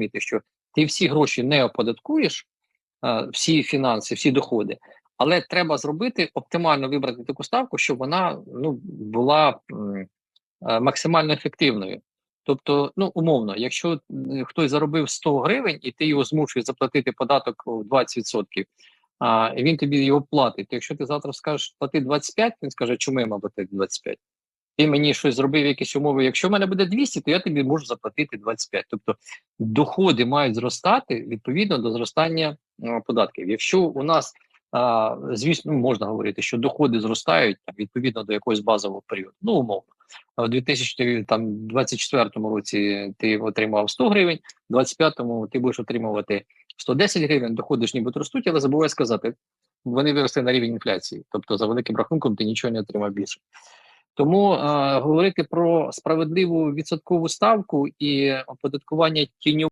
розуміти, що ти всі гроші не оподаткуєш, всі фінанси, всі доходи, але треба зробити оптимально вибрати таку ставку, щоб вона ну була максимально ефективною. Тобто, ну умовно, якщо хтось заробив 100 гривень і ти його змушуєш заплатити податок в 20%, а він тобі його платить. То якщо ти завтра скажеш плати 25, він скаже, чому я мав платити 25? Ти мені щось зробив, якісь умови. Якщо в мене буде 200, то я тобі можу заплатити 25. Тобто доходи мають зростати відповідно до зростання е, податків. Якщо у нас а, звісно, ну, можна говорити, що доходи зростають там, відповідно до якогось базового періоду. Ну, умовно. В 2024 році ти отримав 100 гривень, в 2025 ти будеш отримувати 110 гривень, доходи ж нібито ростуть, але забувай сказати, вони виросли на рівень інфляції. Тобто, за великим рахунком, ти нічого не отримав більше. Тому е, говорити про справедливу відсоткову ставку і оподаткування тіньового